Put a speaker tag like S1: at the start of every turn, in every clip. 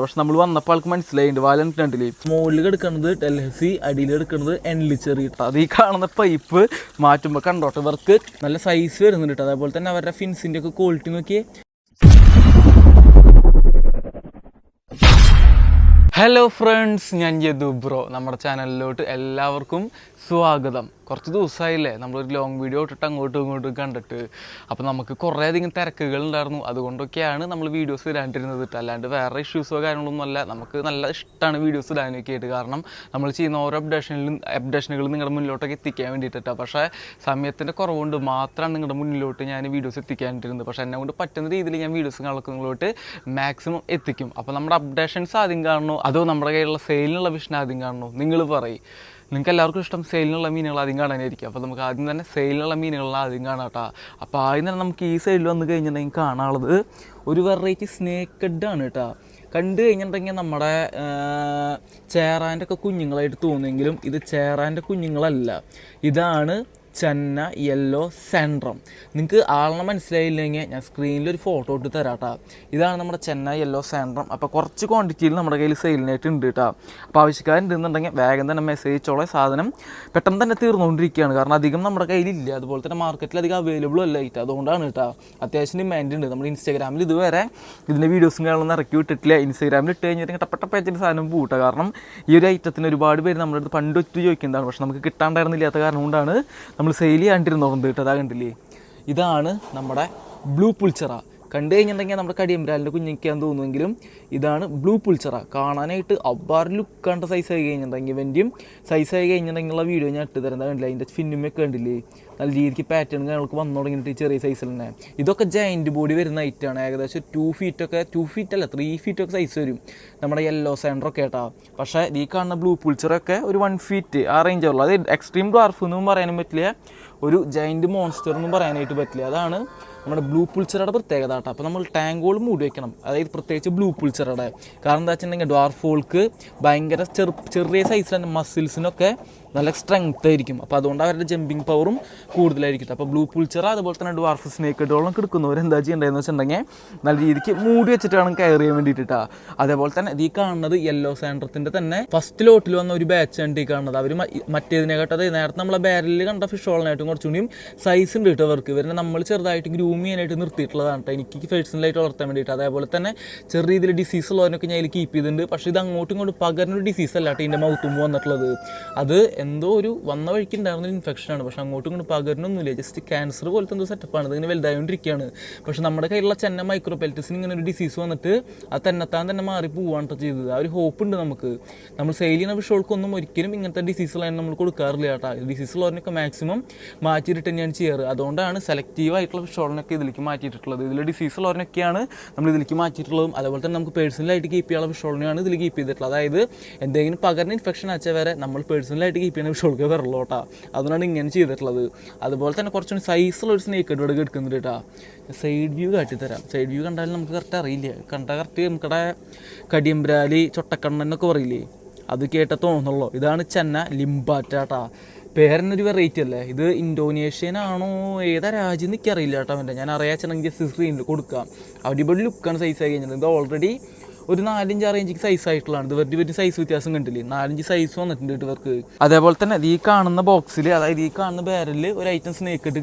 S1: പക്ഷെ നമ്മൾ വന്നപ്പോൾ ആൾക്ക് മനസ്സിലായിട്ടുണ്ട് വാലൻ കണ്ടില്ലേ? മുകളിൽ എടുക്കുന്നത് ഡൽഹസി അടിയിൽ എടുക്കുന്നത് എൻലിച്ചെറി അത് ഈ കാണുന്ന പൈപ്പ് മാറ്റുമ്പോൾ കണ്ടോട്ടെ വർക്ക് നല്ല സൈസ് വരുന്നുണ്ട് കേട്ടോ അതേപോലെ തന്നെ അവരുടെ ഫിൻസിന്റെ ഒക്കെ ക്വാളിറ്റി നോക്കിയേ. ഹലോ ഫ്രണ്ട്സ് ഞാൻ യദു ബ്രോ. നമ്മുടെ ചാനലിലോട്ട് എല്ലാവർക്കും സ്വാഗതം കുറച്ച് ദിവസമായില്ലേ നമ്മളൊരു ലോങ് വീഡിയോ ഇട്ടിട്ട് അങ്ങോട്ടും ഇങ്ങോട്ടും കണ്ടിട്ട്. അപ്പോൾ നമുക്ക് കുറേ അധികം തിരക്കുകൾ ഉണ്ടായിരുന്നു അതുകൊണ്ടൊക്കെയാണ് നമ്മൾ വീഡിയോസ് ഇടാണ്ടിരുന്നത് കേട്ടോ അല്ലാണ്ട് വേറെ ഇഷ്യൂസോ കാര്യങ്ങളൊന്നും അല്ല. നമുക്ക് നല്ല ഇഷ്ടമാണ് വീഡിയോസ് ഇടാനൊക്കെ ആയിട്ട്. കാരണം നമ്മൾ ചെയ്യുന്ന ഓരോ അപ്ഡേഷനിലും അപ്ഡേഷനുകൾ നിങ്ങളുടെ മുന്നിലോട്ടൊക്കെ എത്തിക്കാൻ വേണ്ടിയിട്ടാണ് പക്ഷേ സമയത്തിന്റെ കുറവുകൊണ്ട് മാത്രമാണ് നിങ്ങളുടെ മുന്നിലോട്ട് ഞാൻ വീഡിയോസ് എത്തിക്കാനിട്ടിരുന്നത്. പക്ഷേ എന്നെ കൊണ്ട് പറ്റുന്ന രീതിയിൽ ഞാൻ വീഡിയോസ് കളക്കുന്നതിലോട്ട് മാക്സിമം എത്തിക്കും. അപ്പോൾ നമ്മുടെ അപ്ഡേഷൻസ് ആദ്യം കാണണോ? അതോ നമ്മുടെ കയ്യിലുള്ള സെയിലിനുള്ള വിഷൻ ആദ്യം കാണണോ? നിങ്ങൾ പറയും. നിങ്ങൾക്ക് എല്ലാവർക്കും ഇഷ്ടം സെയിലിനുള്ള മീനുകൾ ആദ്യം കാണാനായിരിക്കും. അപ്പോൾ നമുക്ക് ആദ്യം തന്നെ സെയിലിനുള്ള മീനുകൾ ആദ്യം കാണാം കേട്ടോ അപ്പോൾ ആദ്യം തന്നെ നമുക്ക് ഈ സൈഡിൽ വന്ന് കഴിഞ്ഞിട്ടുണ്ടെങ്കിൽ കാണാനുള്ളത് ഒരു വെറൈറ്റി സ്നേക്കഡ് ആണ് കേട്ടോ കണ്ടു കഴിഞ്ഞിട്ടുണ്ടെങ്കിൽ നമ്മുടെ ചേറാന്റെ ഒക്കെ കുഞ്ഞുങ്ങളായിട്ട് തോന്നുമെങ്കിലും ഇത് ചേറാന്റെ കുഞ്ഞുങ്ങളല്ല. ഇതാണ് ചെന്ന യെല്ലോ സെൻട്രം നിങ്ങൾക്ക് ആളിനെ മനസ്സിലായില്ലെങ്കിൽ ഞാൻ സ്ക്രീനിൽ ഒരു ഫോട്ടോ ഇട്ട് തരാം കേട്ടോ ഇതാണ് നമ്മുടെ ചെന്ന യെല്ലോ സെൻട്രം അപ്പോൾ കുറച്ച് ക്വാണ്ടിറ്റിയിൽ നമ്മുടെ കയ്യിൽ സെയിലിനായിട്ട് ഉണ്ട് കേട്ടോ അപ്പോൾ ആവശ്യക്കാരുണ്ടെന്നുണ്ടെങ്കിൽ വേഗം തന്നെ മെസ്സേജ് ചോളെ സാധനം പെട്ടെന്ന് തന്നെ തീർന്നുകൊണ്ടിരിക്കുകയാണ്. കാരണം അധികം നമ്മുടെ കയ്യിലില്ല. അതുപോലെ തന്നെ മാർക്കറ്റിൽ അധികം അവൈലബിൾ അല്ല കേട്ടോ അതുകൊണ്ടാണ് കേട്ടോ അത്യാവശ്യം ഡിമാൻഡ് ഉണ്ട്. നമ്മുടെ ഇൻസ്റ്റാഗ്രാമിൽ ഇതുവരെ ഇതിന്റെ വീഡിയോസും കാര്യങ്ങളൊന്നും ഇറക്കി വിട്ടിട്ടില്ല. ഇൻസ്റ്റാഗ്രാമിൽ ഇട്ട് കഴിഞ്ഞിട്ട് ടപ്പ ടപ്പ സാധനം പൂട്ട. കാരണം ഈ ഒരു ഐറ്റത്തിന് ഒരുപാട് പേര് നമ്മുടെ അടുത്ത് പണ്ട് ഒറ്റ ചോദിക്കുന്നതാണ്. പക്ഷെ നമുക്ക് കിട്ടാണ്ടായിരുന്നില്ലാത്ത കാരണം കൊണ്ടാണ് നമ്മൾ സെയിൽ ചെയ്യാണ്ടിരുന്നോണ്ട് കേട്ടോ അതാ കണ്ടില്ലേ? ഇതാണ് നമ്മുടെ ബ്ലൂ പുൾച്ചറ കണ്ടു കഴിഞ്ഞിട്ടുണ്ടെങ്കിൽ നമ്മുടെ കടിയമ്പരാലിന്റെ കുഞ്ഞിക്കാൻ തോന്നുമെങ്കിലും ഇതാണ് ബ്ലൂ പുൾച്ചറ കാണാനായിട്ട് അബ്ബാർ ലുക്ക് കണ്ട സൈസ് ആയി കഴിഞ്ഞിട്ടുണ്ടെങ്കിൽ ഇവന്റെയും സൈസ് ആയി കഴിഞ്ഞിട്ടുണ്ടെങ്കിലുള്ള വീഡിയോ ഞാൻ ഇട്ട് തരുന്നത് കണ്ടില്ല? അതിന്റെ ഫിന്നുമൊക്കെ കണ്ടില്ലേ? നല്ല രീതിക്ക് പാറ്റേൺ കാര്യങ്ങൾക്ക് വന്നു തുടങ്ങിയിട്ട് ചെറിയ സൈസിൽ ഇതൊക്കെ ജയന്റ് ബോഡി വരുന്ന ഐറ്റാണ് ഏകദേശം ടു ഫീറ്റൊക്കെ ടു ഫീറ്റ് അല്ല ത്രീ ഫീറ്റൊക്കെ സൈസ് വരും. നമ്മുടെ യെല്ലോ സെന്ററൊക്കെ കേട്ടോ പക്ഷേ ഈ കാണുന്ന ബ്ലൂ പുൾച്ചറൊക്കെ ഒരു വൺ ഫീറ്റ് ആ റേഞ്ച് ഉള്ളൂ. അത് എക്സ്ട്രീം ഡ്വാർഫ് എന്നും പറയാനും പറ്റില്ല. ഒരു ജയന്റ് മോൺസ്റ്റർ എന്നും പറയാനായിട്ട് പറ്റില്ല. അതാണ് നമ്മുടെ ബ്ലൂ പുൾച്ചറയുടെ പ്രത്യേകത കേട്ടോ അപ്പോൾ നമ്മൾ ടാങ്കോൾ മൂടി വെക്കണം. അതായത് പ്രത്യേകിച്ച് ബ്ലൂ പുൾച്ചറയുടെ കാരണം എന്താ വെച്ചിട്ടുണ്ടെങ്കിൽ ഡ്വാർഫോൾക്ക് ഭയങ്കര ചെറു ചെറിയ സൈസിലെ മസിൽസിനൊക്കെ നല്ല സ്ട്രെങ്ത് ആയിരിക്കും. അപ്പോൾ അതുകൊണ്ട് അവരുടെ ജമ്പിങ് പവറും കൂടുതലായിരിക്കും അപ്പോൾ ബ്ലൂ പുൾച്ചറ അതുപോലെ തന്നെ ഡ്വാർഫ് സ്നേക്ക് ഡോളം കിടക്കുന്നവർ എന്താ ചെയ്യേണ്ടതെന്ന് വെച്ചിട്ടുണ്ടെങ്കിൽ നല്ല രീതിക്ക് മൂടി വെച്ചിട്ട് വേണം കയർ ചെയ്യാൻ വേണ്ടിയിട്ടാ അതേപോലെ തന്നെ ഈ കാണുന്നത് യെല്ലോ സാൻഡ്രത്തിന്റെ തന്നെ ഫസ്റ്റ് ലോട്ടിൽ വന്ന ഒരു ബാച്ച് ആണ് ഈ കാണുന്നത്. അവർ മറ്റേതിനെ കേട്ടത് നേരത്തെ നമ്മളെ ബാരലിൽ കണ്ട ഫിഷ് ഓളിനായിട്ടും കുറച്ചുകൂടിയും സൈസ് ഉണ്ട് കേട്ടോ അവർക്ക് ഇവരെ നമ്മൾ ചെറുതായിട്ട് ഗ്രൂം ചെയ്യാനായിട്ട് നിർത്തിയിട്ടുള്ളതാണ് കേട്ടോ എനിക്ക് പേഴ്സണലായിട്ട് വളർത്താൻ വേണ്ടിയിട്ട്. അതേപോലെ തന്നെ ചെറിയ രീതിയിൽ ഡിസീസ് ഉള്ളവരൊക്കെ ഞാൻ അതിൽ കീപ്പ് ചെയ്തിട്ടുണ്ട്. പക്ഷേ ഇത് അങ്ങോട്ടും ഇങ്ങോട്ടും പകരുന്ന ഒരു ഡിസീസ് അല്ല കേട്ടോ ഇതിന്റെ മൗത്തുമ്പ് വന്നിട്ടുള്ളത്. അത് എന്തോ ഒരു വന്ന വഴിക്ക് ഉണ്ടായിരുന്ന ഒരു ഇൻഫെക്ഷനാണ് പക്ഷേ അങ്ങോട്ടും ഇങ്ങോട്ടും പകരണമൊന്നുമില്ല ജസ്റ്റ് ക്യാൻസർ പോലത്തെ എന്തോ സെറ്റപ്പാണ് ഇതിങ്ങനെ വലുതായോണ്ടിരിക്കുകയാണ് പക്ഷേ നമ്മുടെ കയ്യിലുള്ള ചെന്ന മൈക്രോപെൽറ്റസിന് ഇങ്ങനെ ഒരു ഡിസീസ് വന്നിട്ട് അത് തന്നെത്താൻ തന്നെ മാറി പോവാണ് ചെയ്തത്. ആ ഒരു ഹോപ്പ് ഉണ്ട് നമുക്ക്. നമ്മൾ സെയിൽ ചെയ്യുന്ന വിഷയങ്ങൾക്കൊന്നും ഒരിക്കലും ഇങ്ങനത്തെ ഡിസീസുകളാണ് നമ്മൾ കൊടുക്കാറില്ല കേട്ടോ ഡിസീസ് ഉള്ളവരൊക്കെ മാക്സിമം മാറ്റിയിട്ട് തന്നെയാണ് ചെയ്യാറ്. അതുകൊണ്ടാണ് സെലക്റ്റീവ് ആയിട്ടുള്ള വിഷോളിനൊക്കെ ഇതിലേക്ക് മാറ്റിയിട്ടുള്ളത്. ഇതിലെ ഡിസീസ് ഉള്ളവരൊക്കെയാണ് നമ്മൾ ഇതിലേക്ക് മാറ്റിയിട്ടുള്ളതും അതുപോലെ തന്നെ നമുക്ക് പേഴ്സണലായിട്ട് കീപ്പ് ചെയ്യാനുള്ള വിഷോളിനെയാണ് ഇതിൽ കീപ്പ് ചെയ്തിട്ടുള്ളത്. അതായത് എന്തെങ്കിലും പകർന്ന ഇൻഫെക്ഷൻ അയച്ചാൽ വരെ നമ്മൾ പേഴ്സണലായിട്ട് കീപ്പ് ചെയ്യുന്ന വിഷോൾക്ക് വരുള്ളൂ കേട്ടോ അതുകൊണ്ടാണ് ഇങ്ങനെ ചെയ്തിട്ടുള്ളത്. അതുപോലെ തന്നെ കുറച്ചുകൂടി സൈസുള്ള ഒരു സ്നേക്ക് ഇവിടെ എടുക്കുന്നുണ്ട് കേട്ടോ സൈഡ് വ്യൂ കാട്ടിത്തരാം. സൈഡ് വ്യൂ കണ്ടാലും നമുക്ക് കറക്റ്റ് അറിയില്ല. കണ്ട കറക്റ്റ് നമുക്കടെ കടിയമ്പ്രാലി ചൊട്ടക്കണ്ണൻ എന്നൊക്കെ പറയില്ലേ? അത് കേട്ട ഇതാണ് ചെന്ന ലിംബാറ്റാട്ടാ പേരനൊരു വെറൈറ്റി അല്ലേ? ഇത് ഇൻഡോനേഷ്യൻ ആണോ? ഏതാ രാജ്യം എന്ന് എനിക്കറിയില്ല കേട്ടോ അവന്റെ. ഞാൻ അറിയാച്ചെങ്കിൽ ജസ്റ്റ് സ്ക്രീനിൽ കൊടുക്കാം. അടിപൊളി ലുക്കാണ് സൈസ് ആയി കഴിഞ്ഞത്. ഇത് ഓൾറെഡി ഒരു നാലഞ്ച് ആറ് ഇഞ്ച് സൈസ് ആയിട്ടുള്ളതാണ്. ഇത് വെറുതെ വലിയ സൈസ് വ്യത്യാസം കണ്ടില്ലേ? നാലഞ്ച് സൈസ് വന്നിട്ടുണ്ട് ഇവർക്ക്. അതേപോലെ തന്നെ ഈ കാണുന്ന ബോക്സിൽ അതായത് ഈ കാണുന്ന ബാരലിൽ ഒരു ഐറ്റം സ്നേക്ക് ഇട്ട്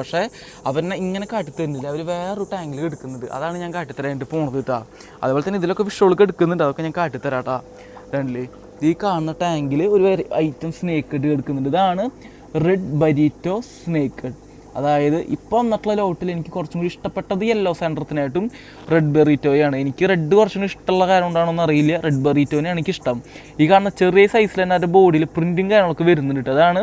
S1: പക്ഷേ അവരെ ഇങ്ങനെ കാട്ടിത്തരുന്നില്ല. അവർ വേറൊരു ടാങ്കിൽ എടുക്കുന്നുണ്ട് അതാണ് ഞാൻ കാട്ടിത്തരാനായിട്ട് പോണത് കേട്ടോ. അതേപോലെ തന്നെ ഇതിലൊക്കെ വിഷോൾക്ക് എടുക്കുന്നുണ്ട്. അതൊക്കെ ഞാൻ കാട്ടിത്തരാട്ടാ. കേട്ടോ രണ്ടിൽ ഈ കാണുന്ന ടാങ്കിൽ ഒരു ഐറ്റം സ്നേക്ക് എടുക്കുന്നുണ്ട് ഇതാണ് റെഡ് ബരീറ്റോ സ്നേക്ക് അതായത് ഇപ്പോൾ വന്നിട്ടുള്ള ലോട്ടിൽ എനിക്ക് കുറച്ചും കൂടി ഇഷ്ടപ്പെട്ടത് യെല്ലോ സെന്ററത്തിനായിട്ടും റെഡ് ബെറിറ്റോയാണ് എനിക്ക് റെഡ് കുറച്ചും കൂടി ഇഷ്ടമുള്ള കാര്യം കൊണ്ടാണോന്ന് അറിയില്ല. റെഡ് ബെറിറ്റോനെയാണ് എനിക്ക് ഇഷ്ടം ഈ കാണുന്ന ചെറിയ സൈസിൽ തന്നെ അവരുടെ ബോഡിയിൽ പ്രിന്റും കാര്യങ്ങളൊക്കെ വരുന്നുണ്ട് അതാണ്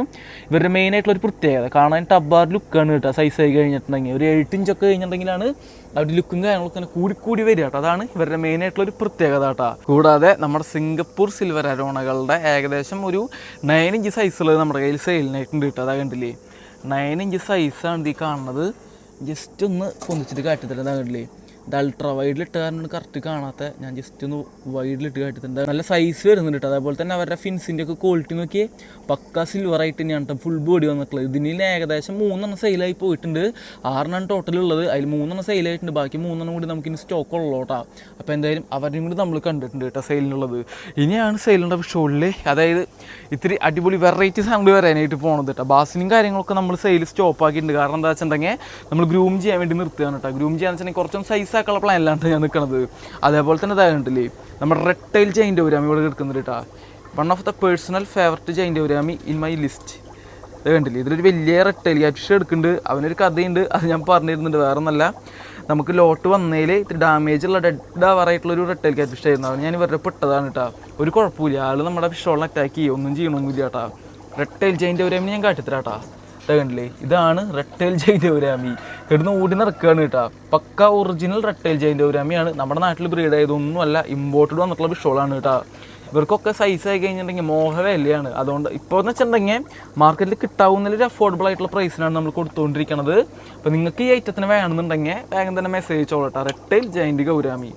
S1: ഇവരുടെ മെയിൻ ആയിട്ടുള്ള ഒരു പ്രത്യേകത. കാണാൻ ടബ്ബാർ ലുക്കാണ് കേട്ടോ സൈസ് ആയി കഴിഞ്ഞിട്ടുണ്ടെങ്കിൽ. ഒരു എയ്റ്റ് ഇഞ്ചൊക്കെ കഴിഞ്ഞിട്ടുണ്ടെങ്കിലാണ് അവരുടെ ലുക്കും കാര്യങ്ങളൊക്കെ കൂടി കൂടി വരിക കേട്ടോ അതാണ് ഇവരുടെ മെയിൻ ആയിട്ടുള്ള ഒരു പ്രത്യേകത കേട്ടോ കൂടാതെ നമ്മുടെ സിംഗപ്പൂർ സിൽവർ അരോണകളുടെ ഏകദേശം ഒരു നയൻ ഇഞ്ച് സൈസുള്ളത് നമ്മുടെ കയ്യിൽ സെയിലിനായിട്ടുണ്ട് കേട്ടോ അതാ കണ്ടില്ലേ? നയൻ ഇഞ്ച് സൈസാണ് ഈ കാണുന്നത്. ജസ്റ്റ് ഒന്ന് പൊന്തിച്ചിട്ട് കാട്ടിത്തരാം അതാ കണ്ടില്ലേ? ഇത് അൾട്രാ വൈഡിലിട്ട് കാരണം കറക്റ്റ് കാണാത്ത. ഞാൻ ജസ്റ്റ് ഒന്ന് വൈഡിലിട്ട് കാട്ടിട്ടുണ്ട് നല്ല സൈസ് വരുന്നുണ്ട് കേട്ടോ അതേപോലെ തന്നെ അവരുടെ ഫിൻസിന്റെ ഒക്കെ ക്വാളിറ്റി നോക്കി പക്ക സിൽവർ ആയിട്ട് തന്നെയാണ് ഫുൾ ബോഡി വന്നിട്ടുള്ളത്. ഇതിന് ഏകദേശം മൂന്നെണ്ണം സെയിലായി പോയിട്ടുണ്ട്. ആറെണ്ണം ടോട്ടൽ ഉള്ളത്. അതിൽ മൂന്നെണ്ണം സെയിലായിട്ടുണ്ട് ബാക്കി മൂന്നെണ്ണം കൂടി നമുക്ക് ഇനി സ്റ്റോക്ക് ഉള്ളൂ കേട്ടോ അപ്പോൾ എന്തായാലും അവരുടെ കൂടി നമ്മൾ കണ്ടിട്ടുണ്ട് കേട്ടോ സെയിലിനുള്ളത് ഇനിയാണ് സെയിലിന്റെ ഷോളിൽ അതായത് ഇത്തിരി അടിപൊളി വെറൈറ്റി സാധനങ്ങൾ വരാനായിട്ട് പോണത് കേട്ടോ ബാസിനും കാര്യങ്ങളൊക്കെ നമ്മൾ സെയിൽ സ്റ്റോപ്പ് ആക്കിയിട്ടുണ്ട്. കാരണം എന്താ വെച്ചിട്ടുണ്ടെങ്കിൽ നമ്മൾ ഗ്രൂം ചെയ്യാൻ വേണ്ടി നിർത്തുകയാണ് കേട്ടോ ഗ്രൂം ചെയ്യാന്ന് വെച്ചിട്ടുണ്ടെങ്കിൽ കുറച്ചും സൈസ് ആക്കാനുള്ള പ്ലാനിലാണ് ഞാൻ നിൽക്കുന്നത് അതേപോലെ തന്നെ ഇതായിട്ടില്ലേ നമ്മുടെ റെട്ടൈൽ ജൈന്റെ ഒരാമി ഇവിടെ കിടക്കുന്നുണ്ട് കേട്ടോ one of the personal favourite ജൈന്റെ gourami in my list ഇത് കണ്ടില്ലേ ഇതിലൊരു വലിയ റെട്ടൈൽ ക്യാപ്ഷൻ എടുക്കുന്നുണ്ട്. അവനൊരു കഥയുണ്ട്. അത് ഞാൻ പറഞ്ഞിരുന്നുണ്ട്. വേറെ ഒന്നല്ല നമുക്ക് ലോട്ട് വന്നതിൽ ഇത്തിരി ഡാമേജ് ഉള്ള ഡെഡ് ആവാറായിട്ടുള്ള ഒരു റെട്ടൈൽ ക്യാറ്റ് ആയിരുന്നു. അവൻ ഞാൻ ഇവരുടെ പെട്ടതാണ് കേട്ടോ ഒരു കുഴപ്പമില്ല. ആൾ നമ്മുടെ ഫിഷോളിനെ അറ്റാക്ക് ചെയ്യും. ഒന്നും ചെയ്യണമൊന്നുമില്ല കേട്ടോ റെട്ടൈൽ ജൈന്റെ ഒരാമി ഞാൻ കാട്ടിത്തരാട്ടാ കണ്ടില്ലേ? ഇതാണ് റെട്ടേൽ ജൈന്റെ ഒരാമി കിടന്ന് ഓടി നടക്കുകയാണ് കേട്ടോ. പക്ക ഒറിജിനൽ റെട്ടേൽ ജൈന്റെ ഒരാമിയാണ് നമ്മുടെ നാട്ടിൽ ബ്രീഡ് ആയതൊന്നുമല്ല ഇമ്പോർട്ടഡ് വന്നിട്ടുള്ള വിഷോളാണ് കേട്ടോ. ഇവർക്കൊക്കെ സൈസ് ആയി കഴിഞ്ഞിട്ടുണ്ടെങ്കിൽ മോഹവിലയാണ് അതുകൊണ്ട് ഇപ്പോൾ എന്ന് വെച്ചിട്ടുണ്ടെങ്കിൽ മാർക്കറ്റിൽ കിട്ടാവുന്ന ഒരു അഫോർഡബിൾ ആയിട്ടുള്ള പ്രൈസിനാണ് നമ്മൾ കൊടുത്തുകൊണ്ടിരിക്കുന്നത് അപ്പോൾ നിങ്ങൾക്ക് ഈ ഐറ്റത്തിന് വേണമെന്നുണ്ടെങ്കിൽ വേഗം തന്നെ മെസ്സേജ് ചോളട്ടോ റെട്ടേൽ ജൈന്റ് ഗൗരാമി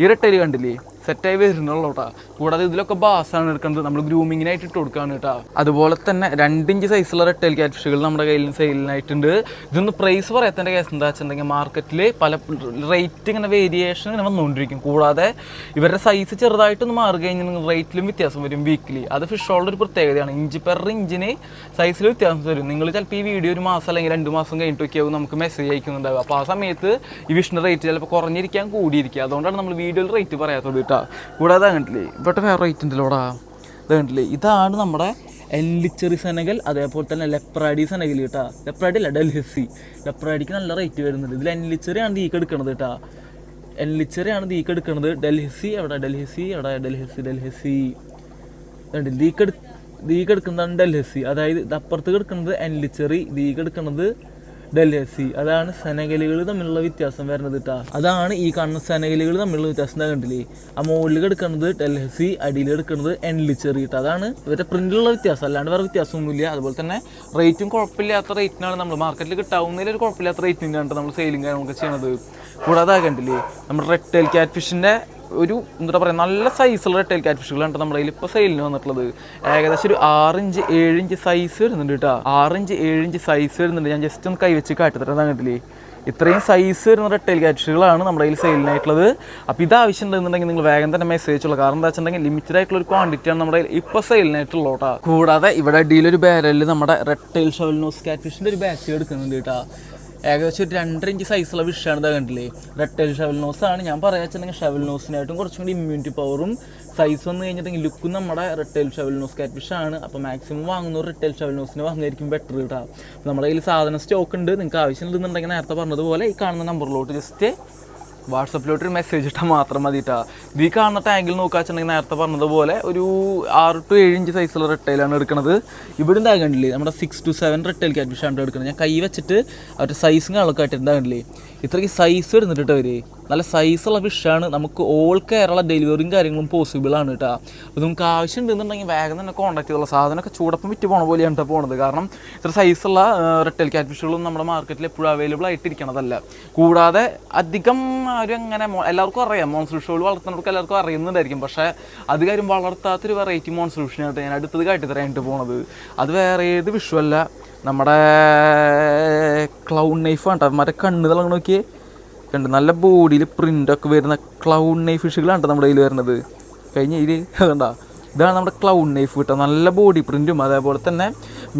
S1: ഈ റെട്ടേൽ കണ്ടില്ലേ? സെറ്റായി വരുന്നുള്ളൂ കേട്ടോ കൂടാതെ ഇതിലൊക്കെ ബാസാണ് എടുക്കുന്നത്. നമ്മൾ ഗ്രൂമിങ്ങിനായിട്ട് ഇട്ട് കൊടുക്കുകയാണ് കേട്ടോ അതുപോലെ തന്നെ രണ്ടിഞ്ച് സൈസുള്ള റെട്ടൈൽ ക്യാറ്റ്ഫിഷുകൾ നമ്മുടെ കയ്യിൽ സെയിലിനായിട്ടുണ്ട് ഇതൊന്ന് പ്രൈസ് പറയാത്തതിന്റെ കേസ് എന്താ വെച്ചിട്ടുണ്ടെങ്കിൽ മാർക്കറ്റിൽ പല റേറ്റ് ഇങ്ങനെ വേരിയേഷൻ ഇങ്ങനെ വന്നുകൊണ്ടിരിക്കും കൂടാതെ ഇവരുടെ സൈസ് ചെറുതായിട്ടൊന്ന് മാറി കഴിഞ്ഞാൽ റേറ്റിലും വ്യത്യാസം വരും വീക്കിലി അത് ഫിഷോളുടെ ഒരു പ്രത്യേകതയാണ്. ഇഞ്ച് പെർ ഇഞ്ചിന് സൈസിൽ വ്യത്യാസം വരും. നിങ്ങൾ ചിലപ്പോൾ ഈ വീഡിയോ ഒരു മാസം അല്ലെങ്കിൽ രണ്ട് മാസം കഴിഞ്ഞിട്ടൊക്കെ ആവും നമുക്ക് മെസ്സേജ് അയക്കുന്നുണ്ടാവും അപ്പോൾ ആ സമയത്ത് ഈ വിഷ്ണു റേറ്റ് ചിലപ്പോൾ കുറഞ്ഞിരിക്കാൻ കൂടിയിരിക്കുക അതുകൊണ്ടാണ് നമ്മൾ വീഡിയോയിൽ റേറ്റ് പറയാത്തത് കേട്ടോ കൂടാതെ കണ്ടില്ലേ ഇവിടെ വേറെ റേറ്റ് ഉണ്ടല്ലോടാ ഇത് കണ്ടില്ലേ ഇതാണ് നമ്മുടെ എല്ലിച്ചെറി സെനഗൽ അതേപോലെ തന്നെ ലെപ്രാഡി സെനഗൽ കേട്ടോ. ലെപ്രാഡി അല്ല ഡൽഹസി. ലെപ്രാഡിക്ക് നല്ല റേറ്റ് വരുന്നുണ്ട്. ഇതിൽ എല്ലിച്ചെറിയാണ് തീക്ക് എടുക്കണത് കേട്ടോ. എല്ലിച്ചെറിയാണ് തീക്ക് എടുക്കണത്. ഡൽഹസി എവിടെ? ഡൽഹസി എവിടെ? ഡൽഹസി ഡൽഹസി. തീക്കെടു തീക്കെടുക്കുന്നതാണ് ഡൽഹസി. അതായത് അപ്പുറത്ത് കിടക്കുന്നത് എൻലിച്ചറി ദീക്ക് എഫ് സി അതാണ് സെനഗലികൾ തമ്മിലുള്ള വ്യത്യാസം വരുന്നത് കേട്ടോ അതാണ് ഈ കാണുന്ന സെനഗലികൾ തമ്മിലുള്ള വ്യത്യാസം എന്താ കണ്ടില്ലേ? ആ മുകളിൽ കിടക്കുന്നത് ഡൽഹസി അടിയിൽ എടുക്കുന്നത് എൻലിച്ചെറി കേട്ടോ അതാണ് ഇവരുടെ പ്രിന്റിലുള്ള വ്യത്യാസം. അല്ലാണ്ട് വേറെ വ്യത്യാസമൊന്നുമില്ല. അതുപോലെ തന്നെ റേറ്റും കുഴപ്പമില്ലാത്ത റേറ്റിനാണ് നമ്മൾ മാർക്കറ്റിൽ കിട്ടാവുന്നതിൽ ഒരു കുഴപ്പമില്ലാത്ത റേറ്റിനാണ് നമ്മൾ സെയിലും കാര്യങ്ങളൊക്കെ ചെയ്യണത് കൂടാതെ കണ്ടില്ലേ? നമ്മുടെ റെഡ് ക്യാറ്റ് ഫിഷിന്റെ ഒരു എന്താ പറയുക നല്ല സൈസുള്ള റെട്ടൈൽ കാറ്റ് ഫിഷുകളാണ് നമ്മുടെ കയ്യിൽ ഇപ്പോൾ സെയിലിന് വന്നിട്ടുള്ളത്. ഏകദേശം ഒരു ആറിഞ്ച് ഏഴിഞ്ച് സൈസ് വരുന്നുണ്ട് കേട്ടോ. ആറിഞ്ച് ഏഴിഞ്ച് സൈസ് വരുന്നുണ്ട്. ഞാൻ ജസ്റ്റ് ഒന്ന് കൈവച്ച് കാട്ടിത്തരാൻ കണ്ടില്ലേ? ഇത്രയും സൈസ് വരുന്ന റെട്ടൈൽ ഫിഷുകളാണ് നമ്മുടെ കയ്യിൽ സെയിലിനായിട്ടുള്ളത് അപ്പോൾ ഇത് ആവശ്യം ഉണ്ടെന്നുണ്ടെങ്കിൽ നിങ്ങൾ വേഗം തന്നെ മെസ്സേജ് ഉള്ളൂ കാരണം എന്താ വെച്ചിട്ടുണ്ടെങ്കിൽ ലിമിറ്റഡ് ആയിട്ടുള്ള ഒരു ക്വാണ്ടിറ്റിയാണ് നമ്മുടെ കയ്യിൽ ഇപ്പോൾ സെയിലിനായിട്ടുള്ളത് കേട്ടോ. കൂടാതെ ഇവിടെ അടിയിലൊരു ബാരലിൽ നമ്മുടെ റെട്ടൈൽ ഷവൽനോസ് കാറ്റ് ഫിഷിന്റെ ഒരു ബാച്ച് എടുക്കുന്നുണ്ട് കേട്ടോ. ഏകദേശം ഒരു രണ്ടര ഇഞ്ച് സൈസുള്ള വിഷയാണ് ഇതാ കണ്ടില്ലേ? റെട്ടൈൽ ഷെവൽ നോസ് ആണ്. ഞാൻ പറയാ വെച്ചിട്ടുണ്ടെങ്കിൽ ഷെവൽ നോസിനായിട്ടും കുറച്ചും കൂടി ഇമ്മ്യൂണിറ്റി പവറും സൈസ് വന്ന് കഴിഞ്ഞിട്ടുണ്ടെങ്കിൽ ലുക്കും നമ്മുടെ റെട്ടൈൽ ഷെവൽ നോസ് കാറ്റ് ആണ്. അപ്പോൾ മാക്സിമം വാങ്ങുന്നവർ റെട്ടൈൽ ഷെവൽ നോസിന് വാങ്ങുന്നതായിരിക്കും ബെറ്റർ കേട്ടോ നമ്മുടെ കയ്യിൽ സാധനം സ്റ്റോക്ക് ഉണ്ട്. നിങ്ങൾക്ക് ആവശ്യമുണ്ടെന്നുണ്ടെങ്കിൽ നേരത്തെ പറഞ്ഞതുപോലെ ഈ കാണുന്ന നമ്പറിലോട്ട് ജസ്റ്റ് വാട്സപ്പിലോട്ട് ഒരു മെസ്സേജ് ഇട്ടാൽ മാത്രം മതി കേട്ടോ ഇത് കാണുന്ന ടാങ്കിൽ നോക്കാച്ചിട്ടുണ്ടെങ്കിൽ നേരത്തെ പറഞ്ഞതുപോലെ ഒരു ആറ് ടു ഏഴ് ഇഞ്ച് സൈസുള്ള റിട്ടെയിലാണ് എടുക്കുന്നത് ഇവിടെ ഉണ്ടാകണ്ടില്ലേ നമ്മുടെ six two seven retail cat ഫിഷാണ് എടുക്കുന്നത് ഞാൻ കൈ വെച്ചിട്ട് അവരുടെ സൈസും കളൊക്കെ ആയിട്ട് ഉണ്ടാകണ്ടില്ലേ ഇത്രയ്ക്ക് സൈസ് വരുന്നുണ്ട് കേട്ടോ അവർ നല്ല സൈസുള്ള ഫിഷാണ് നമുക്ക് ഓൾ കേരള ഡെലിവറിയും കാര്യങ്ങളും പോസിബിൾ ആണ് കേട്ടോ അപ്പോൾ നമുക്ക് ആവശ്യം ഉണ്ടെന്നുണ്ടെങ്കിൽ വേഗം തന്നെ കോൺടാക്ട് ചെയ്തുള്ള സാധനമൊക്കെ ചൂടപ്പം വിറ്റ് പോണ പോലെയാണ് കേട്ടോ പോണത്. കാരണം ഇത്ര സൈസുള്ള റെട്ടൽ ക്യാറ്റ് ഫിഷുകളും നമ്മുടെ മാർക്കറ്റിൽ എപ്പോഴും അവൈലബിൾ ആയിട്ടിരിക്കണതല്ല. കൂടാതെ അധികം ആരും അങ്ങനെ എല്ലാവർക്കും അറിയാം. മോൺസൂൺ ഷോൾ വളർത്തുന്നവർക്ക് എല്ലാവർക്കും അറിയുന്നുണ്ടായിരിക്കും. പക്ഷേ അത് കാര്യം വളർത്താത്തൊരു വെറൈറ്റി മോൺസൂൺ ഫിഷിനായിട്ട് ഞാൻ അടുത്തത് കാട്ടിത്തരാനായിട്ട് പോണത്. അത് വേറെ ഏത് വിഷുവല്ല നമ്മുടെ ക്ലൗഡ് നൈഫ് ആണ് മറ്റേ കണ്ണുകളങ്ങനെ നോക്കിയേ. കണ്ട് നല്ല ബോഡിയിൽ പ്രിന്റൊക്കെ വരുന്ന ക്ലൗഡ് നൈഫ് ഫിഷുകളാണ് നമ്മുടെ കയ്യിൽ വരുന്നത്. കഴിഞ്ഞ ഇതിൽ കണ്ട? ഇതാണ് നമ്മുടെ ക്ലൗഡ് നൈഫ് കിട്ടുക നല്ല ബോഡി പ്രിന്റും അതേപോലെ തന്നെ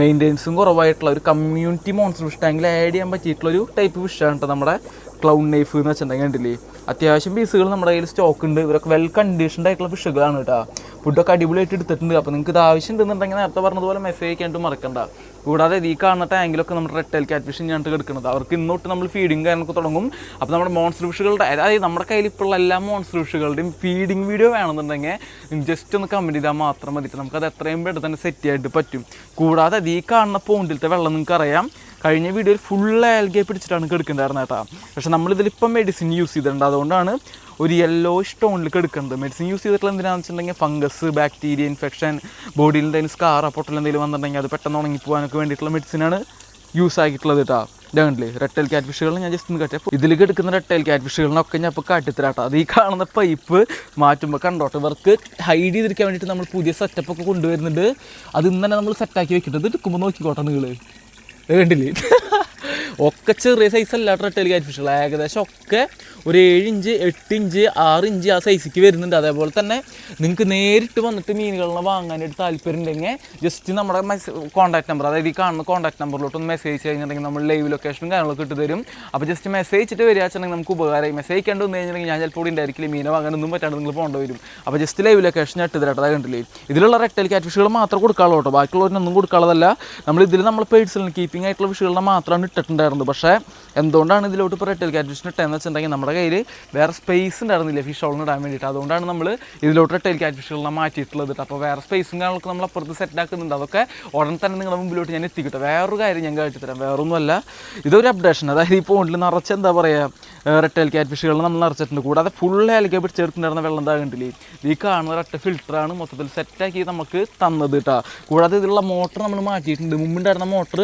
S1: മെയിന്റെനൻസും കുറവായിട്ടുള്ള ഒരു കമ്മ്യൂണിറ്റി മോൺസ്റ്റർ ഫിഷ് ടാങ്കിൽ ആഡ് ചെയ്യാൻ പറ്റിയിട്ടുള്ള ഒരു ടൈപ്പ് ഫിഷാണ് കേട്ടോ നമ്മുടെ ക്ലൗഡ് നൈഫ് എന്ന് വെച്ചിട്ടുണ്ടെങ്കിൽ കണ്ടില്ലേ? അത്യാവശ്യം പീസുകൾ നമ്മുടെ കയ്യിൽ സ്റ്റോക്ക് ഉണ്ട്. ഇവരൊക്കെ വെൽ കണ്ടീഷൻഡ് ആയിട്ടുള്ള ഫിഷുകളാണ് കേട്ടോ ഫുഡൊക്കെ അടിപൊളിയായിട്ട് എടുത്തിട്ടുണ്ട്. അപ്പോൾ നിങ്ങൾക്ക് ഇത് ആവശ്യം ഉണ്ടെന്നുണ്ടെങ്കിൽ നേരത്തെ പറഞ്ഞതുപോലെ മെസ്സേജ് ആയിട്ട് മറക്കണ്ട. കൂടാതെ ഈ കാണുന്ന ടാങ്കിലൊക്കെ നമ്മുടെ റെട്ടൽ ക്യാറ്റ് ഫിഷ് ഞാനിട്ട് എടുക്കുന്നത്. അവർക്ക് ഇന്നോട്ട് നമ്മൾ ഫീഡിങ് കാര്യങ്ങളൊക്കെ തുടങ്ങും. അപ്പോൾ നമ്മുടെ മോൺസ്റ്റർ ഫിഷുകളുടെ അതായത് നമ്മുടെ കയ്യിൽ ഇപ്പോൾ എല്ലാ മോൺസ്റ്റർ ഫിഷുകളുടെയും ഫീഡിങ് വീഡിയോ വേണമെന്നുണ്ടെങ്കിൽ ജസ്റ്റ് ഒന്ന് കമന്റ് ചെയ്താൽ മാത്രം മതിയിട്ട് നമുക്കത് എത്രയും പെട്ടെന്ന് തന്നെ സെറ്റ് ആയിട്ട് പറ്റും. കൂടാതെ ഈ കാണുന്ന പോണ്ടിലത്തെ വെള്ളം നിങ്ങൾക്ക് അറിയാം കഴിഞ്ഞ വീഡിയോയിൽ ഫുൾ ആൽഗെ പിടിച്ചിട്ടാണ് കിടക്കുന്നുണ്ടായിരുന്നത് കേട്ടോ പക്ഷെ നമ്മളിതിലിപ്പം മെഡിസിൻ യൂസ് ചെയ്തിട്ടുണ്ട്. അതുകൊണ്ടാണ് ഒരു യെല്ലോ സ്റ്റോണിൽ എടുക്കുന്നത് മെഡിസിൻ യൂസ് ചെയ്തിട്ടുള്ള എന്തിനാണെന്ന് വെച്ചിട്ടുണ്ടെങ്കിൽ ഫംഗസ് ബാക്ടീരിയ ഇൻഫെക്ഷൻ ബോഡിയിൽ എന്തെങ്കിലും സ്കാർ പൊട്ടൽ എന്തെങ്കിലും വന്നിട്ടുണ്ടെങ്കിൽ അത് പെട്ടെന്ന് ഉണങ്ങിപ്പോകാനൊക്കെ വേണ്ടിയിട്ടുള്ള മെഡിസിനാണ് യൂസ് ആക്കിയിട്ടുള്ളത് കേട്ടോ ഇതാണ്ടില്ലേ റെട്ടൽ ക്യാറ്റ് ഫിഷുകൾ ഞാൻ ജസ്റ്റ് ഒന്ന് കാട്ടി ഇതിലേക്ക് എടുക്കുന്ന റെട്ടൽ ക്യാറ്റ് ഫിഷുകളിനൊക്കെ ഞാൻ ഇപ്പോൾ കാട്ടിത്തരാട്ടോ. അത് ഈ കാണുന്ന പൈപ്പ് മാറ്റുമ്പോൾ കണ്ടോട്ടെ വർക്ക് ഹൈഡ് ചെയ്തിരിക്കാൻ വേണ്ടിയിട്ട് നമ്മൾ പുതിയ സെറ്റപ്പ് ഒക്കെ കൊണ്ടുവരുന്നുണ്ട്. അത് ഇന്നലെ നമ്മൾ സെറ്റാക്കി വെക്കുന്നത് എടുക്കുമ്പോൾ നോക്കിക്കോട്ടെ നിങ്ങൾ കണ്ടില്ലേ? ഒക്കെ ചെറിയ സൈസ് അല്ല ടെലികാറ്റ് ഫിഷുകൾ ഏകദേശം ഒക്കെ ഒരു ഏഴ് ഇഞ്ച് എട്ട് ഇഞ്ച് ആറ് ഇഞ്ച് ആ സൈസിക്ക് വരുന്നുണ്ട്. അതേപോലെ തന്നെ നിങ്ങൾക്ക് നേരിട്ട് വന്നിട്ട് മീനുകളെ വാങ്ങാനായിട്ട് താല്പര്യം ഉണ്ടെങ്കിൽ ജസ്റ്റ് നമ്മുടെ കോൺടാക്ട് നമ്പർ അതായത് ഈ കാണുന്ന കോൺടാക്ട് നമ്പറിലോട്ട് ഒന്ന് മെസ്സേജ് കഴിഞ്ഞിട്ടുണ്ടെങ്കിൽ നമ്മൾ ലൈവ് ലൊക്കേഷനും കാര്യങ്ങളൊക്കെ ഇട്ട് തരും. അപ്പോൾ ജസ്റ്റ് മെസ്സേജ് ഇട്ട് വരിക വെച്ചിട്ടുണ്ടെങ്കിൽ നമുക്ക് ഉപകാരമായി. മെസ്സേജ് കണ്ടു വന്നു കഴിഞ്ഞിട്ടുണ്ടെങ്കിൽ ഞാൻ ചിലപ്പോൾ ഉണ്ടായിരിക്കില്ല മീനെ വാങ്ങാനൊന്നും പറ്റാണ്ട് നിങ്ങൾ പോകേണ്ടി വരും. അപ്പോൾ ജസ്റ്റ് ലൈവ് ലൊക്കേഷൻ ഇട്ട് തരാം അതായത് കണ്ടില്ലേ? ഇതിലുള്ള റെക്ടൽ ക്യാറ്റ് ഫിഷുകൾ മാത്രം കൊടുക്കാനുള്ളൂ കേട്ടോ. ബാക്കിയുള്ളവരൊന്നും കൊടുക്കാനുള്ളതല്ല. നമ്മൾ ഇതിൽ നമ്മൾ പേഴ്സണൽ കീപ്പിംഗ് ആയിട്ടുള്ള ഫിഷുകളെ മാത്രമാണ് ഇട്ടിട്ടുണ്ടായിരുന്നത് പക്ഷേ എന്തുകൊണ്ടാണ് ഇതിലോട്ട് ഇപ്പോൾ റെട്ടൽ ക്യാറ്റ് ഫിഷിന് ഇട്ടതെന്ന് വെച്ചിട്ടുണ്ടെങ്കിൽ നമ്മുടെ കയ്യിൽ വേറെ സ്പേസ് ഉണ്ടായിരുന്നില്ല ഫിഷ് ഹോളിന് ഇടാൻ വേണ്ടിയിട്ട്. അതുകൊണ്ടാണ് നമ്മൾ ഇതിലോട്ട് റെട്ടൽ ക്യാറ്റ് ഫിഷുകളെ മാറ്റിയിട്ടുള്ളത് അപ്പോൾ വേറെ സ്പേസും കാര്യങ്ങളൊക്കെ നമ്മൾ അപ്പുറത്ത് സെറ്റ് ആക്കുന്നുണ്ട്. അതൊക്കെ ഉടൻ തന്നെ നിങ്ങളുടെ മുമ്പിലോട്ട് ഞാൻ എത്തിക്കട്ടെ. വേറൊരു കാര്യം ഞാൻ കാട്ടിത്തരാം വേറൊന്നുമല്ല. ഇതൊരു അപ്ഡേഷൻ അതായത് ഈ പോണ്ടിൽ നിറച്ച് എന്താ പറയുക റെട്ടൽ ക്യാറ്റ് ഫിഷുകൾ നമ്മൾ നിറച്ചിട്ടുണ്ട്. കൂടാതെ ഫുൾ ഏലക്ക പിടിച്ചെടുത്തിട്ടുണ്ടായിരുന്ന വെള്ളം എന്താ കണ്ടില്ലേ? ഈ കാണുന്ന ഒരൊറ്റ ഫിൽറ്ററാണ് മൊത്തത്തിൽ സെറ്റാക്കി നമുക്ക് തന്നത് കേട്ടോ കൂടാതെ ഇതിലുള്ള മോട്ടർ നമ്മൾ മാറ്റിയിട്ടുണ്ട്. മുമ്പുണ്ടായിരുന്ന മോട്ടർ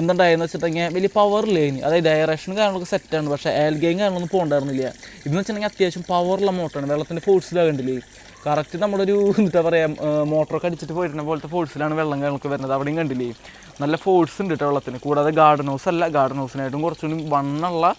S1: എന്തുണ്ടായെന്ന് വെച്ചിട്ടുണ്ടെങ്കിൽ വലിയ പവർ ഇനി? അതായത് ഡയറക്ഷനും കാര്യങ്ങളൊക്കെ സെറ്റാണ് പക്ഷേ ഏൽഗയും കാര്യങ്ങളൊന്നും പോകണ്ടായിരുന്നില്ല. ഇതെന്ന് വെച്ചിട്ടുണ്ടെങ്കിൽ അത്യാവശ്യം പവറുള്ള മോട്ടറാണ്. വെള്ളത്തിന്റെ ഫോഴ്സ് ഇതാകണ്ടില്ലേ കറക്റ്റ് നമ്മളൊരു എന്താ പറയുക മോട്ടറൊക്കെ അടിച്ചിട്ട് പോയിരുന്ന പോലത്തെ ഫോഴ്സിലാണ് വെള്ളം കാര്യങ്ങളൊക്കെ വരുന്നത്. അവിടെയും കണ്ടില്ലേ? നല്ല ഫോഴ്സ് ഉണ്ട് കേട്ടോ വെള്ളത്തിന്. കൂടാതെ ഗാർഡൻ ഹൗസ് അല്ല ഗാർഡൻ ഹൗസിനായിട്ടും കുറച്ചുകൂടി വണ്ണുള്ള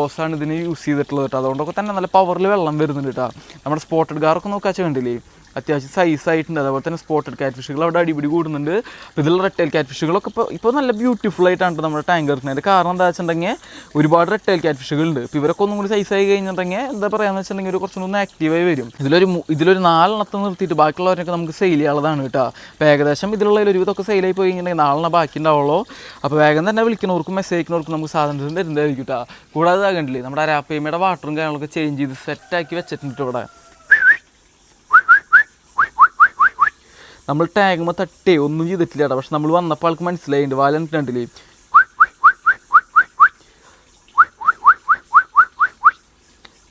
S1: ഓസാണ് ഇതിന് യൂസ് ചെയ്തിട്ടുള്ളത് കേട്ടോ. അതുകൊണ്ടൊക്കെ തന്നെ നല്ല പവറിൽ വെള്ളം വരുന്നുണ്ട് കേട്ടോ. നമ്മുടെ സ്പോട്ടഡ് കാറൊക്കെ നോക്കാച്ച കണ്ടില്ലേ? അത്യാവശ്യം സൈസ് ആയിട്ടുണ്ട്. അതേപോലെ തന്നെ സ്പോട്ടഡ് കാറ്റ്ഫിഷുകൾ അവിടെ അടിപിടി കൂടുന്നുണ്ട്. ഇതിലുള്ള റെട്ടൈൽ ക്യാറ്റ് ഫിഷുകളൊക്കെ ഇപ്പോൾ ഇപ്പോൾ നല്ല ബ്യൂട്ടിഫുൾ ആയിട്ടാണ് നമ്മുടെ ടാങ്ക് ഇറക്കുന്നത് കാരണം എന്താ വെച്ചിട്ടുണ്ടെങ്കിൽ ഒരുപാട് റെട്ടേൽ കാറ്റ്ഫിഷുകളുണ്ട് ഫിഷുകൾ ഉണ്ട് ഇപ്പോൾ ഇവരൊക്കെ ഒന്നും കൂടി സൈസ് ആയി കഴിഞ്ഞിട്ടുണ്ടെങ്കിൽ എന്താ പറയുക വെച്ചിട്ടുണ്ടെങ്കിൽ ഒരു കുറച്ചും കൂടി ആക്റ്റീവായി വരും. ഇതിലൊരു ഇതിലൊരു നാലെണ്ണത്തെ നിർത്തിയിട്ട് ബാക്കിയുള്ളവരൊക്കെ നമുക്ക് സെയിൽ ചെയ്യാനുള്ളതാണ് കേട്ടോ അപ്പോൾ ഏകദേശം ഇതിലുള്ള ഒരു ഇതൊക്കെ സെയിലായി പോയി കഴിഞ്ഞിട്ടുണ്ടെങ്കിൽ നാളെ ബാക്കി ഉണ്ടാവുള്ളൂ. അപ്പോൾ വേഗം തന്നെ വിളിക്കുന്നവർക്കും മെസ്സേജ് അയക്കുന്നവർക്കും നമുക്ക് സാധനം തരുന്നതായിരിക്കും കേട്ടോ കൂടാതെ ആകണ്ടില്ലേ നമ്മുടെ അരാപ്പയമ്മയുടെ വാട്ടറും കാര്യങ്ങളൊക്കെ ചേഞ്ച് ചെയ്ത് സെറ്റാക്കി വെച്ചിട്ടുണ്ട് ട്ടോ ഇവിടെ. നമ്മൾ ടാങ്കുമ്പോൾ തട്ടേ ഒന്നും ചെയ്തിട്ടില്ല കേട്ടോ പക്ഷെ നമ്മൾ വന്നപ്പോൾ ആൾക്ക് മനസ്സിലായിട്ടുണ്ട് വാലൻ കണ്ടില്ലേ?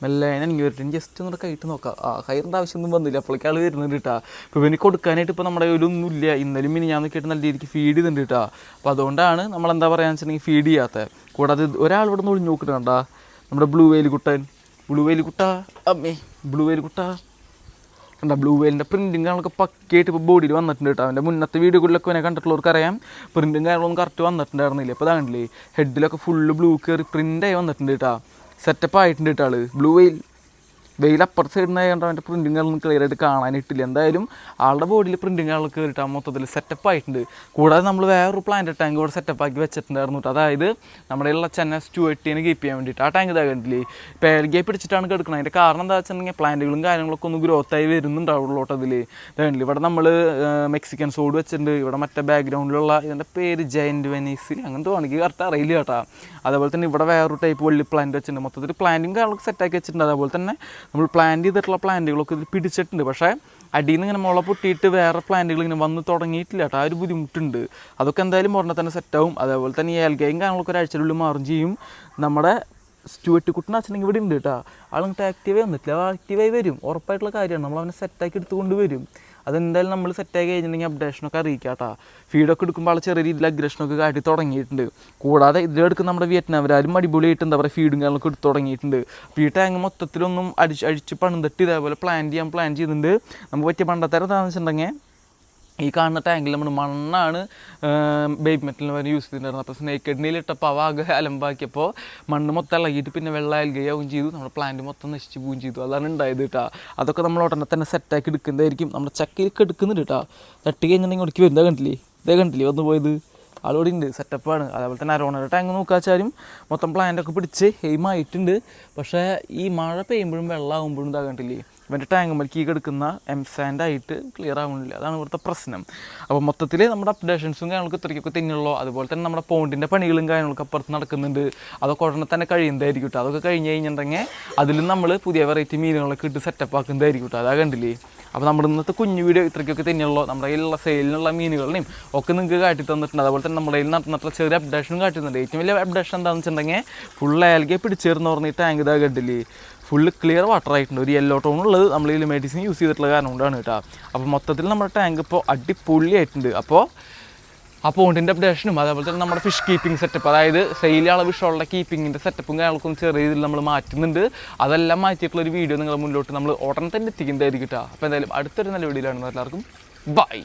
S1: മെല്ലെ എനിക്ക് വരട്ടെ ജസ്റ്റ് ഒന്ന് കൈയിട്ട് നോക്കാം. ആ കയറിന്റെ ആവശ്യമൊന്നും വന്നില്ല. അപ്പോഴേക്ക് ആൾ വരുന്നുണ്ട് കേട്ടോ ഇപ്പോൾ ഇവന് കൊടുക്കാനായിട്ട് ഇപ്പോൾ നമ്മുടെ ഒന്നും ഇല്ല ഇന്നലെയും മിനി ഞാൻ നോക്കിയിട്ട് നല്ല രീതിക്ക് ഫീഡ് ചെയ്തിട്ടുണ്ട് കേട്ടോ അപ്പോൾ അതുകൊണ്ടാണ് നമ്മൾ എന്താ പറയുക വെച്ചിട്ടുണ്ടെങ്കിൽ ഫീഡ് ചെയ്യാത്തത് കൂടാതെ ഒരാൾ ഇവിടെ നിന്ന് ഒളിഞ്ഞു നോക്കിയിട്ടുണ്ടാ നമ്മുടെ ബ്ലൂ വെയിൽ കുട്ടൻ. ബ്ലൂ വെയിൽ കുട്ട. അമ്മേ ബ്ലൂ വെയിൽ കുട്ട. കണ്ട ബ്ലൂ വെയിലിന്റെ പ്രിന്റും കാര്യങ്ങളൊക്കെ പക്കയായിട്ട് ഇപ്പോൾ ബോഡിയിൽ വന്നിട്ടുണ്ട് കേട്ടോ. അവന്റെ മുന്നത്തെ വീഡിയോകളിലൊക്കെ ഇവനെ കണ്ടിട്ടുള്ളവർക്ക് അറിയാം. പ്രിന്റും കാര്യങ്ങളൊന്നും കറക്റ്റ് വന്നിട്ടുണ്ടായിരുന്നില്ല? ഇപ്പോൾ അതാണ്ടില്ലേ ഹെഡിലൊക്കെ ഫുള്ള് ബ്ലൂ കയറി പ്രിന്റായി വന്നിട്ടുണ്ട് കേട്ടോ. സെറ്റപ്പ് ആയിട്ടുണ്ട് കേട്ടോ ആൾ. ബ്ലൂ വെയിൽ സൈഡിൽ നിന്ന് കണ്ടോ അവന്റെ പ്രിന്റിങ്ങുകളൊന്നും ക്ലിയർ ആയിട്ട് കാണാനിട്ടില്ല എന്തായാലും ആളുടെ ബോഡിയിൽ പ്രിന്റിങ്ങുകൾ കയറിയിട്ട് മൊത്തത്തിൽ സെറ്റപ്പ് ആയിട്ടുണ്ട്. കൂടാതെ നമ്മൾ വേറൊരു പ്ലാന്റ് ടാങ്ക് കൂടെ സെറ്റപ്പ് ആക്കി വെച്ചിട്ടുണ്ടായിരുന്നു. അതായത് നമ്മുടെ ഉള്ള ചെന്ന സ്റ്റുവേട്ടിനെ കീപ്പ് ചെയ്യാൻ വേണ്ടിയിട്ട്. ആ ടാങ്ക് ഇതാകണ്ടില്ലേ കണ്ടില്ലേ? പേൽഗയെ പിടിച്ചിട്ടാണ് കിടക്കുന്നത് അതിന്റെ കാരണം എന്താ വെച്ചിട്ടുണ്ടെങ്കിൽ പ്ലാന്റുകളും കാര്യങ്ങളൊക്കെ ഒന്ന് ഗ്രോത്ത് ആയി വരുന്നുണ്ടാവുള്ളൂ കേട്ടോ അതിൽ ഇതാണ്ടില്ലേ ഇവിടെ നമ്മൾ മെക്സിക്കൻ സോഡ് വെച്ചിട്ടുണ്ട്. ഇവിടെ മറ്റേ ബാക്ക്ഗ്രൗണ്ടിലുള്ള ഇതിന്റെ പേര് ജയന്റ് വെനീസിൽ അങ്ങനത്തെ വേണമെങ്കിൽ കറക്റ്റ് അറിയില്ല കേട്ടോ. അതേപോലെ തന്നെ ഇവിടെ വേറൊരു ടൈപ്പ് വള്ളി പ്ലാന്റ് വെച്ചിട്ടുണ്ട്. മൊത്തത്തിൽ പ്ലാന്റും കാര്യങ്ങളൊക്കെ സെറ്റാക്കി വെച്ചിട്ടുണ്ട്. അതേപോലെ തന്നെ നമ്മൾ പ്ലാന്റ് ചെയ്തിട്ടുള്ള പ്ലാന്റുകളൊക്കെ ഇതിൽ പിടിച്ചിട്ടുണ്ട്. പക്ഷേ അടിയിൽ നിന്ന് ഇങ്ങനെ മുള പൊട്ടിയിട്ട് വേറെ പ്ലാന്റുകൾ ഇങ്ങനെ വന്ന് തുടങ്ങിയിട്ടില്ല കേട്ടോ. ആ ഒരു ബുദ്ധിമുട്ടുണ്ട്. അതൊക്കെ എന്തായാലും ഉടനെ തന്നെ സെറ്റാവും അതേപോലെ തന്നെ ഈ ഏൽഗയും കാര്യങ്ങളൊക്കെ ഒരാഴ്ചയിലുള്ളിൽ മാറും ചെയ്യും. നമ്മുടെ സ്റ്റുവറ്റ് കുട്ടൻ അച്ഛനെങ്കിൽ ഇവിടെ ഉണ്ട് കേട്ടോ. ആളിങ്ങോട്ട് ആക്റ്റീവായി വന്നിട്ടില്ല. ആക്റ്റീവായി വരും. ഉറപ്പായിട്ടുള്ള കാര്യമാണ്. നമ്മൾ അവനെ സെറ്റാക്കി എടുത്തുകൊണ്ട് വരും. അതെന്തായാലും നമ്മൾ സെറ്റാക്കി കഴിഞ്ഞിട്ടുണ്ടെങ്കിൽ അപ്ഡേഷനൊക്കെ അറിയിക്കാം കേട്ടോ ഫീഡൊക്കെ എടുക്കുമ്പോൾ ആൾ ചെറിയ രീതിയിൽ അഗ്രഷനൊക്കെ കാട്ടി തുടങ്ങിയിട്ടുണ്ട്. കൂടാതെ ഇതിലെടുക്കുന്ന നമ്മുടെ വിയറ്റ്നാമരാരും അടിപൊളിയായിട്ട് എന്താ പറയുക ഫീഡും കാര്യങ്ങളൊക്കെ എടുത്ത് തുടങ്ങിയിട്ടുണ്ട്. അപ്പോൾ ഈ ടാങ്ക് മൊത്തത്തിലൊന്നും അടിച്ച് അഴിച്ച് പണിതിട്ട് ഇതേപോലെ പ്ലാൻ ചെയ്യാൻ പ്ലാൻ ചെയ്തിട്ടുണ്ട്. നമുക്ക് പറ്റിയ പണ്ടത്തേരം എന്താണെന്ന് വെച്ചിട്ടുണ്ടെങ്കിൽ ഈ കാണുന്ന ടാങ്കിൽ നമ്മൾ മണ്ണാണ് ബേബി മെറ്റലിന് വരെ യൂസ് ചെയ്തിട്ടുണ്ടായിരുന്നത്. അപ്പോൾ സ്നേക്ക് ഇട്ടപ്പോൾ അവ ആകെ അലമ്പാക്കിയപ്പോൾ മണ്ണ് മൊത്തം ഇളകിയിട്ട് പിന്നെ വെള്ളം അൽകയാവും ചെയ്തു. നമ്മുടെ പ്ലാന്റ് മൊത്തം നശിച്ചു പോവുകയും ചെയ്തു. അതാണ് ഉണ്ടായത് കേട്ടോ അതൊക്കെ നമ്മൾ ഉടനെ തന്നെ സെറ്റാക്കി എടുക്കുന്നതായിരിക്കും. നമ്മുടെ ചക്കയിലേക്ക് എടുക്കുന്നുണ്ട് കേട്ടോ തട്ടി കഴിഞ്ഞിട്ടുണ്ടെങ്കിൽ ഒടുക്കി വരുന്നത് കണ്ടില്ലേ? ഇതേ കണ്ടില്ലേ? വന്നു പോയത്. ആളോടെ ഉണ്ട് സെറ്റപ്പാണ് അതേപോലെ തന്നെ അരോണയുടെ ടാങ്ക് നോക്കാച്ചാലും മൊത്തം പ്ലാന്റൊക്കെ പിടിച്ച് എയിമായിട്ടുണ്ട് പക്ഷേ ഈ മഴ പെയ്യുമ്പോഴും വെള്ളമാകുമ്പോഴും ഇതാ കണ്ടില്ലേ? ഇവന്റെ ടാങ്കുമ്മലേക്ക് ഈ കിടക്കുന്ന എം സാൻഡ് ആയിട്ട് ക്ലിയർ ആവുന്നില്ല അതാണ് ഇവിടുത്തെ പ്രശ്നം. അപ്പോൾ മൊത്തത്തിൽ നമ്മുടെ അപ്ഡേഷൻസും കാര്യങ്ങളൊക്കെ ഇത്രയ്ക്കൊക്കെ തന്നെയുള്ളൂ അതുപോലെ തന്നെ നമ്മുടെ പോണ്ടിന്റെ പണികളും കാര്യങ്ങളൊക്കെ അപ്പുറത്ത് നടക്കുന്നുണ്ട്. അതൊക്കെ ഉടനെ തന്നെ കഴിയുന്നതായിരിക്കും കേട്ടോ അതൊക്കെ കഴിഞ്ഞ് കഴിഞ്ഞിട്ടുണ്ടെങ്കിൽ അതിലും നമ്മൾ പുതിയ വെറൈറ്റി മീനുകളൊക്കെ ഇട്ട് സെറ്റപ്പ് ആക്കുന്നതായിരിക്കും കേട്ടോ അതാ കണ്ടില്ലേ? അപ്പോൾ നമ്മുടെ ഇന്നത്തെ കുഞ്ഞു വീഡിയോ ഇത്രയ്ക്കൊക്കെ തന്നെയുള്ളൂ നമ്മുടെ കയ്യിലുള്ള സെയിലിനുള്ള മീനുകളെയും ഒക്കെ നിങ്ങൾക്ക് കാട്ടി തന്നിട്ടുണ്ട്. അതുപോലെ തന്നെ നമ്മുടെ കയ്യിൽ നടന്നിട്ടുള്ള ചെറിയ അപ്ഡേഷനും കാട്ടുന്നുണ്ട് ഏറ്റവും വലിയ അപ്ഡേഷൻ എന്താണെന്ന് വെച്ചിട്ടുണ്ടെങ്കിൽ ഫുൾ ആൽഗയെ പിടിച്ചേർന്ന് പറഞ്ഞിട്ട് ടാങ്ക് ഇതാ കണ്ടില്ലേ? ഫുള്ള് ക്ലിയർ വാട്ടർ ആയിട്ടുണ്ട്. ഒരു യെല്ലോ ടോൺ ഉള്ളത് നമ്മൾ ഈ മെഡിസിൻ യൂസ് ചെയ്തിട്ടുള്ള കാരണം കൊണ്ടാണ് കേട്ടോ. അപ്പോൾ മൊത്തത്തിൽ നമ്മുടെ ടാങ്ക് ഇപ്പോൾ അടിപൊളിയായിട്ടുണ്ട്. അപ്പോൾ ആ പോണ്ടിന്റെ അപ്ഡേഷനും അതേപോലെ തന്നെ നമ്മുടെ ഫിഷ് കീപ്പിംഗ് സെറ്റപ്പ് അതായത് സെയിൽ അളവ് ഷോളുടെ കീപ്പിങ്ങിന്റെ സെറ്റപ്പും കാര്യങ്ങൾക്കും ചെറിയ രീതിയിൽ നമ്മൾ മാറ്റുന്നുണ്ട്. അതെല്ലാം മാറ്റിയിട്ടുള്ള ഒരു വീഡിയോ നിങ്ങൾ മുന്നോട്ട് നമ്മൾ ഉടനെ തന്നെ എത്തിക്കുന്നതായിരിക്കും കേട്ടോ. അപ്പോൾ എന്തായാലും അടുത്തൊരു നല്ല വീഡിയോയിലാണ് എല്ലാവർക്കും ബൈ